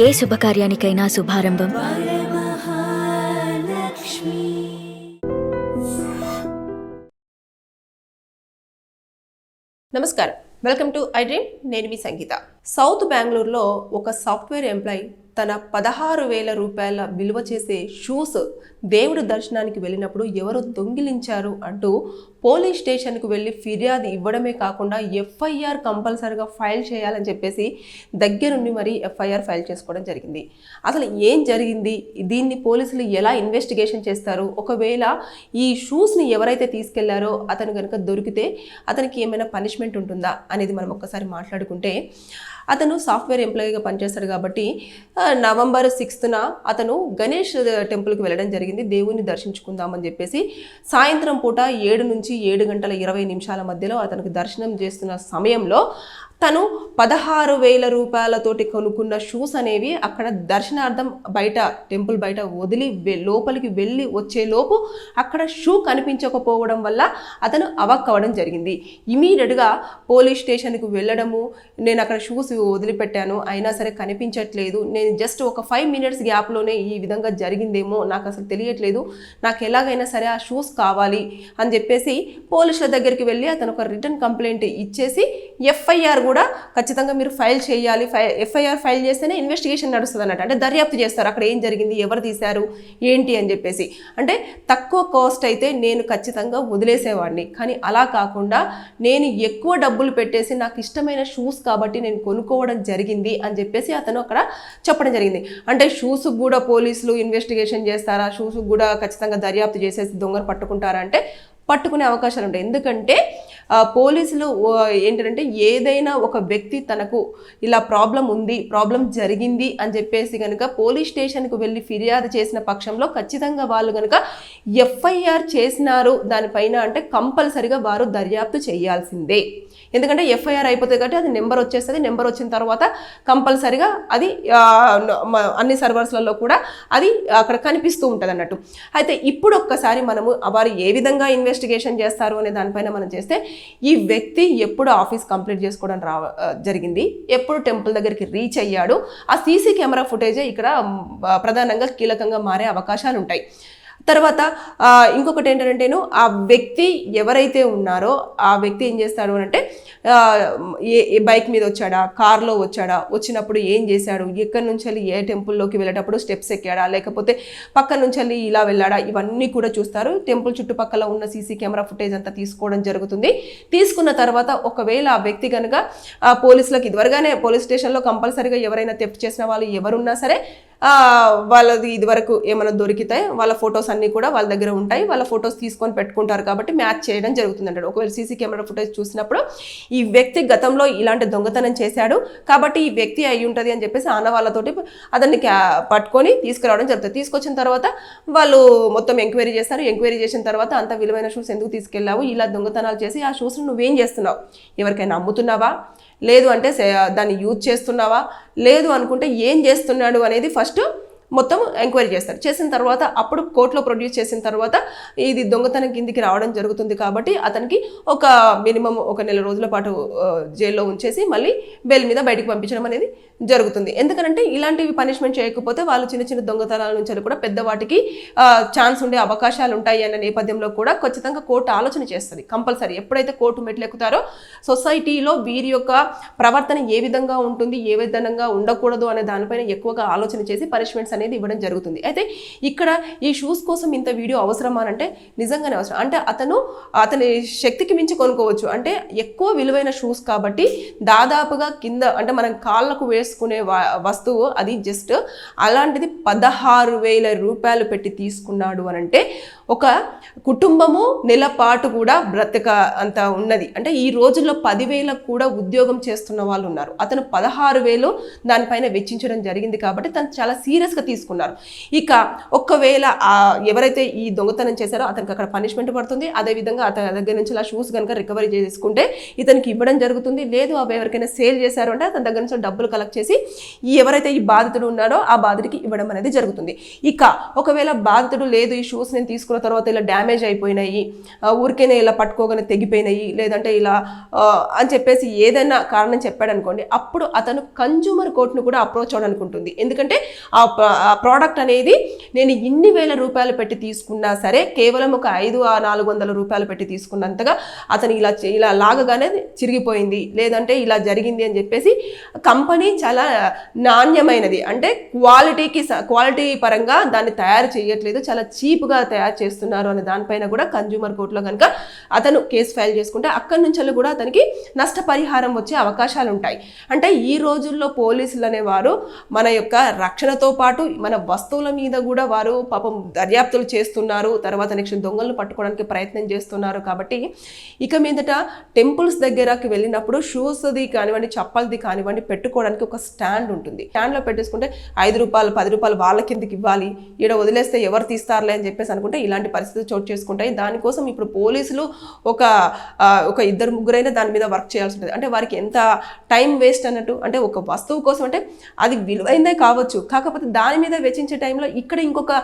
ఏ శుభకార్యానికైనా శుభారంభం. నమస్కారం. Welcome to iDream. నేను మీ సంగీత. సౌత్ బెంగళూరులో ఒక సాఫ్ట్వేర్ ఎంప్లాయ్ తన పదహారు వేల రూపాయల విలువ చేసే షూస్ దేవుడి దర్శనానికి వెళ్ళినప్పుడు ఎవరు దొంగిలించారు అంటూ పోలీస్ స్టేషన్కు వెళ్ళి ఫిర్యాదు ఇవ్వడమే కాకుండా ఎఫ్ఐఆర్ కంపల్సరీగా ఫైల్ చేయాలని చెప్పేసి దగ్గరుండి మరి ఎఫ్ఐఆర్ ఫైల్ చేసుకోవడం జరిగింది. అసలు ఏం జరిగింది? దీన్ని పోలీసులు ఎలా ఇన్వెస్టిగేషన్ చేస్తారు? ఒకవేళ ఈ షూస్ని ఎవరైతే తీసుకెళ్ళారో అతను కనుక దొరికితే అతనికి ఏమైనా పనిష్మెంట్ ఉంటుందా అనేది మనం ఒక్కసారి మాట్లాడుకుంటే అతను సాఫ్ట్వేర్ ఎంప్లాయీగా పనిచేస్తాడు కాబట్టి నవంబర్ సిక్స్త్న అతను గణేష్ టెంపుల్కి వెళ్ళడం జరిగింది. దేవుని దర్శించుకుందామని చెప్పేసి సాయంత్రం పూట ఏడు నుంచి ఏడు గంటల ఇరవై నిమిషాల మధ్యలో అతనికి దర్శనం చేస్తున్న సమయంలో తను పదహారు వేల రూపాయలతోటి కొనుక్కున్న షూస్ అనేవి అక్కడ దర్శనార్థం బయట టెంపుల్ బయట వదిలి లోపలికి వెళ్ళి వచ్చేలోపు అక్కడ షూ కనిపించకపోవడం వల్ల అతను అవక్కవడం జరిగింది. ఇమీడియట్గా పోలీస్ స్టేషన్కి వెళ్ళడము నేను అక్కడ షూస్ వదిలిపెట్టాను అయినా సరే కనిపించట్లేదు. నేను జస్ట్ ఒక ఫైవ్ మినిట్స్ గ్యాప్లోనే ఈ విధంగా జరిగిందేమో నాకు అసలు తెలియట్లేదు. నాకు ఎలాగైనా సరే ఆ షూస్ కావాలి అని చెప్పేసి పోలీసుల దగ్గరికి వెళ్ళి అతను ఒక రిటర్న్ కంప్లైంట్ ఇచ్చేసి ఎఫ్ఐఆర్ కూడా ఖచ్చితంగా మీరు ఫైల్ చేయాలి ఫైల్ ఎఫ్ఐఆర్ ఫైల్ చేస్తేనే ఇన్వెస్టిగేషన్ నడుస్తుంది అన్నట్టు. అంటే దర్యాప్తు చేస్తారు. అక్కడ ఏం జరిగింది ఎవరు తీశారు ఏంటి అని చెప్పేసి. అంటే తక్కువ కాస్ట్ అయితే నేను ఖచ్చితంగా వదిలేసేవాడిని. కానీ అలా కాకుండా నేను ఎక్కువ డబ్బులు పెట్టేసి నాకు ఇష్టమైన షూస్ కాబట్టి నేను కొనుక్కోవడం జరిగింది అని చెప్పేసి అతను అక్కడ చెప్పడం జరిగింది. అంటే షూస్ కూడా పోలీసులు ఇన్వెస్టిగేషన్ చేస్తారా? షూస్ కూడా ఖచ్చితంగా దర్యాప్తు చేసేసి దొంగను పట్టుకుంటారా? అంటే పట్టుకునే అవకాశాలు ఉంటాయి. ఎందుకంటే పోలీసులు ఏంటంటే ఏదైనా ఒక వ్యక్తి తనకు ఇలా ప్రాబ్లం ఉంది ప్రాబ్లం జరిగింది అని చెప్పేసి కనుక పోలీస్ స్టేషన్కు వెళ్ళి ఫిర్యాదు చేసిన పక్షంలో ఖచ్చితంగా వాళ్ళు కనుక ఎఫ్ఐఆర్ చేసినారు. దానిపైన అంటే కంపల్సరిగా వారు దర్యాప్తు చేయాల్సిందే. ఎందుకంటే ఎఫ్ఐఆర్ అయిపోతుంది కాబట్టి అది నెంబర్ వచ్చేస్తుంది. నెంబర్ వచ్చిన తర్వాత కంపల్సరిగా అది అన్ని సర్వర్స్లలో కూడా అది అక్కడ కనిపిస్తూ ఉంటుంది అన్నట్టు. అయితే ఇప్పుడు ఒక్కసారి మనము వారు ఏ విధంగా ఇన్వెస్టిగేషన్ చేస్తారు అనే దానిపైన మనం చేస్తే ఈ వ్యక్తి ఎప్పుడు ఆఫీస్ కంప్లీట్ చేసుకోవడం రా జరిగింది. ఎప్పుడు టెంపుల్ దగ్గరికి రీచ్ అయ్యాడు. ఆ సీసీ కెమెరా ఫుటేజే ఇక్కడ ప్రధానంగా కీలకంగా మారే అవకాశాలు ఉంటాయి తర్వాత ఇంకొకటి ఏంటంటేను ఆ వ్యక్తి ఎవరైతే ఉన్నారో ఆ వ్యక్తి ఏం చేస్తాడు అంటే ఏ బైక్ మీద వచ్చాడా కార్లో వచ్చాడా వచ్చినప్పుడు ఏం చేశాడు ఎక్కడి నుంచి వెళ్ళి ఏ టెంపుల్లోకి వెళ్ళేటప్పుడు స్టెప్స్ ఎక్కాడా లేకపోతే పక్క నుంచి వెళ్ళి ఇలా వెళ్ళాడా ఇవన్నీ కూడా చూస్తారు. టెంపుల్ చుట్టుపక్కల ఉన్న సీసీ కెమెరా ఫుటేజ్ అంతా తీసుకోవడం జరుగుతుంది. తీసుకున్న తర్వాత ఒకవేళ ఆ వ్యక్తి కనుక పోలీసులకు ఇదివరగానే పోలీస్ స్టేషన్లో కంపల్సరీగా ఎవరైనా తెప్పు చేసిన వాళ్ళు ఎవరున్నా సరే వాళ్ళది ఇదివరకు ఏమైనా దొరికితే వాళ్ళ ఫొటోస్ అన్నీ కూడా వాళ్ళ దగ్గర ఉంటాయి. వాళ్ళ ఫొటోస్ తీసుకొని పెట్టుకుంటారు కాబట్టి మ్యాచ్ చేయడం జరుగుతుంది అంటాడు. ఒకవేళ సీసీ కెమెరా ఫుటేజ్ చూసినప్పుడు ఈ వ్యక్తి గతంలో ఇలాంటి దొంగతనం చేశాడు కాబట్టి ఈ వ్యక్తి అయి ఉంటుంది అని చెప్పేసి ఆనవాళ్ళతోటి అతన్ని క్యా- పట్టుకొని తీసుకురావడం జరుగుతుంది. తీసుకొచ్చిన తర్వాత వాళ్ళు మొత్తం ఎంక్వైరీ చేస్తారు. ఎంక్వైరీ చేసిన తర్వాత అంత విలువైన షూస్ ఎందుకు తీసుకెళ్ళావు? ఇలా దొంగతనాలు చేసి ఆ షూస్ను నువ్వేం చేస్తున్నావు? ఎవరికైనా అమ్ముతున్నావా? లేదు అంటే దాన్ని యూజ్ చేస్తున్నావా? లేదు అనుకుంటే ఏం చేస్తున్నాడు అనేది ఫస్ట్ మొత్తం ఎంక్వైరీ చేస్తారు. చేసిన తర్వాత అప్పుడు కోర్టులో ప్రొడ్యూస్ చేసిన తర్వాత ఇది దొంగతనం కిందికి రావడం జరుగుతుంది కాబట్టి అతనికి ఒక మినిమం ఒక నెల రోజుల పాటు జైల్లో ఉంచేసి మళ్ళీ బెయిల్ మీద బయటకు పంపించడం అనేది జరుగుతుంది. ఎందుకంటే ఇలాంటివి పనిష్మెంట్ చేయకపోతే వాళ్ళు చిన్న చిన్న దొంగతనాల నుంచి కూడా పెద్ద వాటికి ఛాన్స్ ఉండే అవకాశాలు ఉంటాయి అన్న నేపథ్యంలో కూడా ఖచ్చితంగా కోర్టు ఆలోచన చేస్తుంది కంపల్సరీ. ఎప్పుడైతే కోర్టు మెట్లెక్కుతారో సొసైటీలో వీరి యొక్క ప్రవర్తన ఏ విధంగా ఉంటుంది ఏ విధంగా ఉండకూడదు అనే దానిపైన ఎక్కువగా ఆలోచన చేసి పనిష్మెంట్స్ అనేది ఇవ్వడం జరుగుతుంది. అయితే ఇక్కడ ఈ షూస్ కోసం ఇంత వీడియో అవసరమా అంటే నిజంగానే అవసరం. అంటే అతను అతని శక్తికి మించి కొనుక్కోవచ్చు. అంటే ఎక్కువ విలువైన షూస్ కాబట్టి దాదాపుగా కింద అంటే మనం కాళ్ళకు వేసుకునే వస్తువు అది జస్ట్ అలాంటిది పదహారు వేల రూపాయలు పెట్టి తీసుకున్నాడు అని అంటే ఒక కుటుంబము నెల పాటు కూడా బ్రతక అంత ఉన్నది. అంటే ఈ రోజుల్లో పదివేలకు కూడా ఉద్యోగం చేస్తున్న వాళ్ళు ఉన్నారు. అతను పదహారు వేలు దానిపైన వెచ్చించడం జరిగింది కాబట్టి తను చాలా సీరియస్గా తీసుకున్నారు. ఇక ఒక్కవేళ ఎవరైతే ఈ దొంగతనం చేశారో అతనికి అక్కడ పనిష్మెంట్ పడుతుంది. అదేవిధంగా అతని దగ్గర నుంచి ఆ షూస్ కనుక రికవరీ చేసుకుంటే ఇతనికి ఇవ్వడం జరుగుతుంది. లేదు అవి ఎవరికైనా సేల్ చేశారు అంటే అతని దగ్గర నుంచి డబ్బులు కలెక్ట్ చేసి ఎవరైతే ఈ బాధితుడు ఉన్నాడో ఆ బాధితుడికి ఇవ్వడం అనేది జరుగుతుంది. ఇక ఒకవేళ బాధితుడు లేదు ఈ షూస్ నేను తీసుకుని తీసుకున్న తర్వాత ఇలా డ్యామేజ్ అయిపోయినాయి. ఊరికైనా ఊరికేనే ఇలా పట్టుకోగానే తెగిపోయినాయి. లేదంటే ఇలా అని చెప్పేసి ఏదైనా కారణం చెప్పాడు అనుకోండి అప్పుడు అతను కన్జ్యూమర్ కోర్టును కూడా అప్రోచ్ అవ్వడానికి ఉంటుంది ఎందుకంటే ఆ ఆ ప్రోడక్ట్ అనేది నేను ఇన్ని వేల రూపాయలు పెట్టి తీసుకున్నా సరే కేవలం ఒక ఐదు ఆ నాలుగు వందల రూపాయలు పెట్టి తీసుకున్నంతగా అతను ఇలా ఇలా లాగగానే చిరిగిపోయింది. లేదంటే ఇలా జరిగింది అని చెప్పేసి కంపెనీ చాలా నాణ్యమైనది. అంటే క్వాలిటీకి క్వాలిటీ పరంగా దాన్ని తయారు చేయట్లేదు. చాలా చీప్గా తయారు చేస్తున్నారు అనే దానిపైన కూడా కన్జ్యూమర్ కోర్టులో కనుక అతను కేసు ఫైల్ చేసుకుంటే అక్కడి నుంచి కూడా అతనికి నష్టపరిహారం వచ్చే అవకాశాలు ఉంటాయి. అంటే ఈ రోజుల్లో పోలీసులు అనేవారు మన యొక్క రక్షణతో పాటు మన వస్తువుల మీద కూడా వారు పాపం దర్యాప్తులు చేస్తున్నారు. తర్వాత నెక్స్ట్ దొంగలను పట్టుకోవడానికి ప్రయత్నం చేస్తున్నారు కాబట్టి ఇక మీదట టెంపుల్స్ దగ్గరకి వెళ్ళినప్పుడు షూస్ది కానివ్వండి చప్పల్ది కానివ్వండి పెట్టుకోవడానికి ఒక స్టాండ్ ఉంటుంది. స్టాండ్లో పెట్టేసుకుంటే ఐదు రూపాయలు పది రూపాయలు వాళ్ళ కిందకి ఇవ్వాలి. ఈడ వదిలేస్తే ఎవరు తీస్తారులే అని చెప్పేసి అనుకుంటే ఇలాంటి పరిస్థితులు చోటు చేసుకుంటాయి. దానికోసం ఇప్పుడు పోలీసులు ఒక ఒక ఇద్దరు ముగ్గురైనా దాని మీద వర్క్ చేయాల్సి ఉంటుంది అంటే వారికి ఎంత టైం వేస్ట్ అన్నట్టు అంటే ఒక వస్తువు కోసం అంటే అది విలువైందే కావచ్చు. కాకపోతే దాని మీద వెచ్చించే టైంలో ఇక్కడ ఇంకొక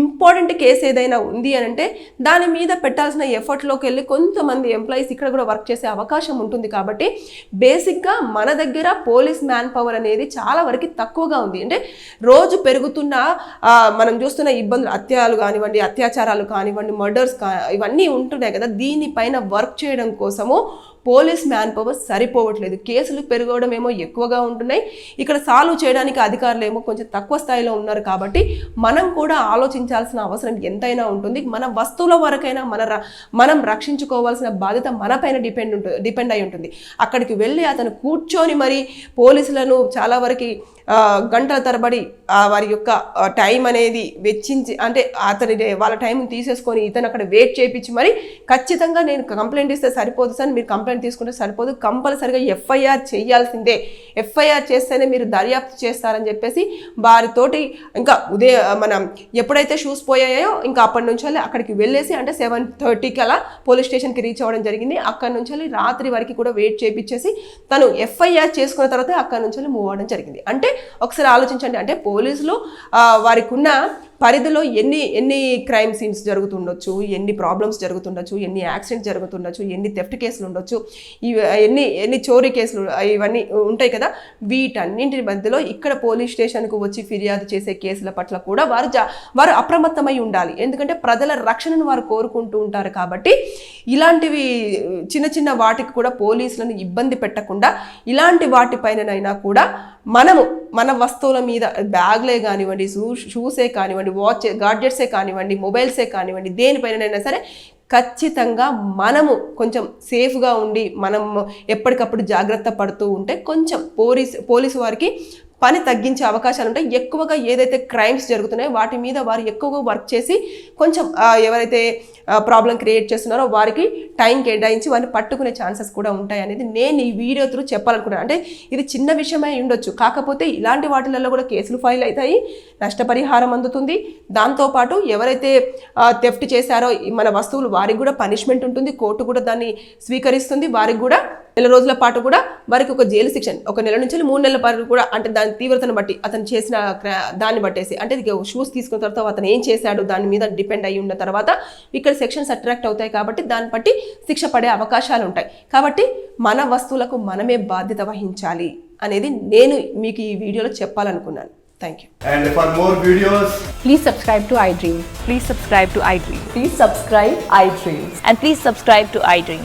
ఇంపార్టెంట్ కేసు ఏదైనా ఉంది అని అంటే దాని మీద పెట్టాల్సిన ఎఫర్ట్లోకి వెళ్ళి కొంతమంది ఎంప్లాయీస్ ఇక్కడ కూడా వర్క్ చేసే అవకాశం ఉంటుంది కాబట్టి బేసిక్గా మన దగ్గర పోలీస్ మ్యాన్ పవర్ అనేది చాలా వరకు తక్కువగా ఉంది. అంటే రోజు పెరుగుతున్న మనం చూస్తున్న ఇబ్బందులు హత్యాలు కానివ్వండి అత్యాచారాలు కానివ్వండి మర్డర్స్ కా ఇవన్నీ ఉంటున్నాయి కదా దీనిపైన వర్క్ చేయడం కోసము పోలీస్ మ్యాన్ పవర్ సరిపోవట్లేదు. కేసులు పెరగడం ఏమో ఎక్కువగా ఉంటున్నాయి. ఇక్కడ సాల్వ్ చేయడానికి అధికారులు ఏమో కొంచెం తక్కువ స్థాయిలో ఉన్నారు కాబట్టి మనం కూడా ఆలోచించాల్సిన అవసరం ఎంతైనా ఉంటుంది. మన వస్తువుల వరకైనా మన ర- మనం రక్షించుకోవాల్సిన బాధ్యత మనపైన డిపెండ్ ఉంటుంది డిపెండ్ అయి ఉంటుంది. అక్కడికి వెళ్ళి అతను కూర్చొని మరి పోలీసులను చాలా వరకు గంటల తరబడి వారి యొక్క టైం అనేది వెచ్చించి అంటే అతని వాళ్ళ టైం తీసేసుకొని ఇతను అక్కడ వెయిట్ చేయించి మరి ఖచ్చితంగా నేను కంప్లైంట్ ఇస్తే సరిపోదు సార్ మీరు కంప్లైంట్ తీసుకుంటే సరిపోదు. కంపల్సరిగా ఎఫ్ఐఆర్ చేయాల్సిందే. ఎఫ్ఐఆర్ చేస్తేనే మీరు దర్యాప్తు చేస్తారని చెప్పేసి వారితోటి ఇంకా ఉదయం మనం ఎప్పుడైతే షూస్ పోయాయో ఇంకా అప్పటి నుంచి వెళ్ళి అక్కడికి వెళ్ళేసి అంటే సెవెన్ థర్టీకి అలా పోలీస్ స్టేషన్కి రీచ్ అవ్వడం జరిగింది. అక్కడి నుంచి వెళ్ళి రాత్రి వరకు కూడా వెయిట్ చేయించేసి తను ఎఫ్ఐఆర్ చేసుకున్న తర్వాత అక్కడి నుంచి మూవ్ అవ్వడం జరిగింది. అంటే ఒకసారి ఆలోచించండి. అంటే పోలీసులు వారికి ఉన్న పరిధిలో ఎన్ని ఎన్ని క్రైమ్ సీన్స్ జరుగుతుండొచ్చు ఎన్ని ప్రాబ్లమ్స్ జరుగుతుండొచ్చు ఎన్ని యాక్సిడెంట్స్ జరుగుతుండొచ్చు ఎన్ని థెఫ్ట్ కేసులు ఉండొచ్చు ఇవి ఎన్ని ఎన్ని చోరీ కేసులు ఇవన్నీ ఉంటాయి కదా. వీటన్నింటి మధ్యలో ఇక్కడ పోలీస్ స్టేషన్కు వచ్చి ఫిర్యాదు చేసే కేసుల పట్ల కూడా వారు జా వారు అప్రమత్తమై ఉండాలి. ఎందుకంటే ప్రజల రక్షణను వారు కోరుకుంటూ ఉంటారు కాబట్టి ఇలాంటివి చిన్న చిన్న వాటికి కూడా పోలీసులను ఇబ్బంది పెట్టకుండా ఇలాంటి వాటిపైననైనా కూడా మనము మన వస్తువుల మీద బ్యాగ్లే కానివ్వండి షూ షూసే కానివ్వండి వాచ్ గాడ్జెట్సే కానివ్వండి మొబైల్సే కానివ్వండి దేనిపైనైనా సరే ఖచ్చితంగా మనము కొంచెం సేఫ్గా ఉండి మనం ఎప్పటికప్పుడు జాగ్రత్త పడుతూ ఉంటే కొంచెం పోలీస్ పోలీసు వారికి పని తగ్గించే అవకాశాలు ఉంటాయి. ఎక్కువగా ఏదైతే క్రైమ్స్ జరుగుతున్నాయో వాటి మీద వారు ఎక్కువగా వర్క్ చేసి కొంచెం ఎవరైతే ప్రాబ్లం క్రియేట్ చేస్తున్నారో వారికి టైం కేటాయించి వారిని పట్టుకునే ఛాన్సెస్ కూడా ఉంటాయి అనేది నేను ఈ వీడియో త్రూ చెప్పాలనుకున్నాను అంటే ఇది చిన్న విషయమై ఉండొచ్చు. కాకపోతే ఇలాంటి వాటిలలో కూడా కేసులు ఫైల్ అవుతాయి నష్టపరిహారం అందుతుంది. దాంతోపాటు ఎవరైతే థెఫ్ట్ చేశారో మన వస్తువులు వారికి కూడా పనిష్మెంట్ ఉంటుంది. కోర్టు కూడా దాన్ని స్వీకరిస్తుంది. వారికి కూడా నెల రోజుల పాటు కూడా వారికి ఒక జైలు శిక్ష ఒక నెల నుంచి మూడు నెలల పాటు కూడా అంటే దాని తీవ్రతను బట్టి అతను చేసిన దాన్ని బట్టేసి అంటే షూస్ తీసుకున్న తర్వాత అతను ఏం చేశాడు దాని మీద డిపెండ్ అయి ఉన్న తర్వాత ఇక్కడ సెక్షన్స్ అట్రాక్ట్ అవుతాయి కాబట్టి దాన్ని బట్టి శిక్ష పడే అవకాశాలు ఉంటాయి కాబట్టి మన వస్తువులకు మనమే బాధ్యత వహించాలి అనేది నేను మీకు ఈ వీడియోలో చెప్పాలనుకున్నాను thank you And for more videos, Please subscribe to iDream. Please subscribe to iDream. Please subscribe iDreams. And please subscribe to iDream.